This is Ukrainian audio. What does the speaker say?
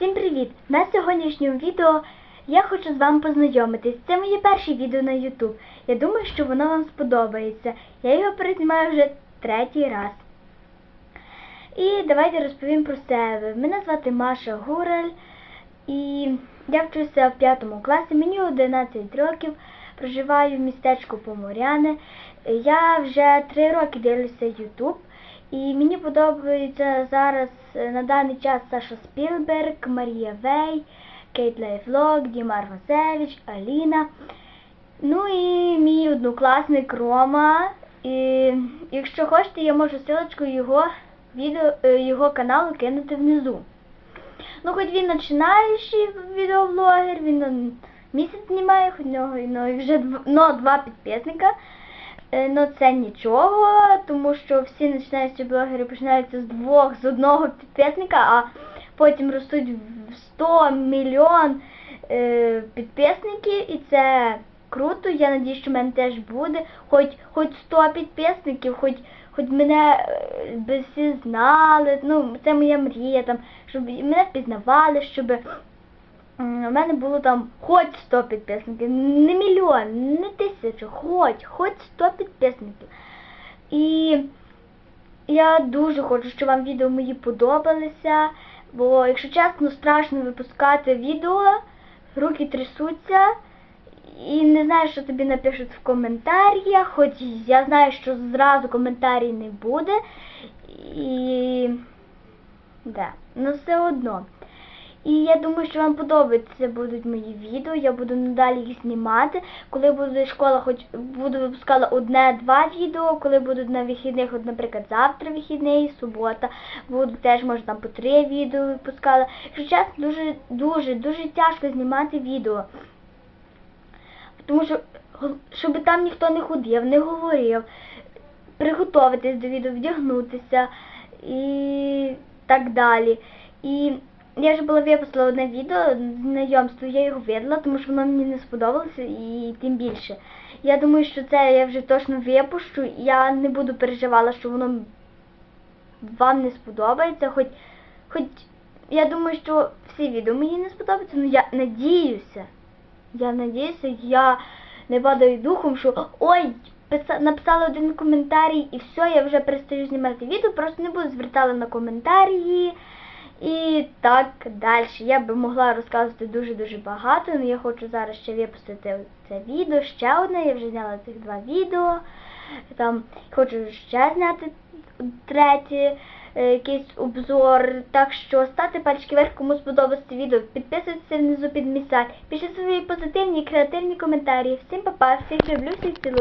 Всім привіт! На сьогоднішньому відео я хочу з вами познайомитись. Це моє перше відео на YouTube. Я думаю, що воно вам сподобається. Я його перезнімаю вже третій раз. І давайте розповім про себе. Мене звати Маша Гураль, і я вчуся в 5 класі, мені 11 років, проживаю в містечку Поморяне. Я вже 3 роки дивлюся YouTube. І мені подобається зараз е, на даний час Саша Спілберг, Марія Вей, Кейт Лайфлог, Дімар Госевич, Аліна. Ну і мій однокласник Рома. І якщо хочете, я можу силочку його відео, е, його каналу кинути внизу. Ну, хоч він починаючий відеоблогер, він місяць знімає, хоч в нього ну, вже дв- ну, два підписника. Е, Ну це нічого, тому що всі починаючі блогери починаються з двох, з одного підписника, а потім ростуть в 100 мільйон е, підписників, і це круто. Я надію, що в мене теж буде. Хоч хоч 100 підписників, хоч хоч мене е, би всі знали. Ну, це моя мрія, там, щоб мене впізнавали, щоб У мене було там хоч 100 підписників, не мільйон, не тисячу, хоч, хоч 100 підписників. І я дуже хочу, щоб вам відео мої подобалися, бо, якщо чесно, страшно випускати відео, руки трясуться, і не знаю, що тобі напишуть в коментарях, хоч я знаю, що зразу коментарів не буде. І да, ну все одно. І я думаю, що вам подобаються будуть мої відео. Я буду надалі їх знімати. Коли буде школа, хоч буду випускала одне-два відео, коли будуть на вихідних, от, наприклад, завтра вихідний, субота, буду теж, може, там по три відео випускала. Якщо чесно, дуже, дуже, дуже тяжко знімати відео. Тому що, щоб там ніхто не ходив, не говорив, приготуватись до відео, вдягнутися і так далі. І я вже була випустила одне відео знайомство, я його видала, тому що воно мені не сподобалося і тим більше. Я думаю, що це я вже точно випущу. Я не буду переживала, що воно вам не сподобається. Хоч, хоч я думаю, що всі відео мені не сподобаються, але я надіюся. Я надіюся, я не падаю духом, що ой, писа- написала один коментарій і все, я вже перестаю знімати відео, просто не буду звертати на коментарі. Так далі. Я би могла розказувати дуже-дуже багато, але я хочу зараз ще випустити це відео, ще одне, я вже зняла цих два відео. Там хочу ще зняти третє, е, якийсь обзор. Так що ставте пальчики вверх, кому сподобалось відео. Підписуйтесь внизу під сайт. Пишіть свої позитивні і креативні коментарі. Всім па-па, всіх люблю, всіх цілую.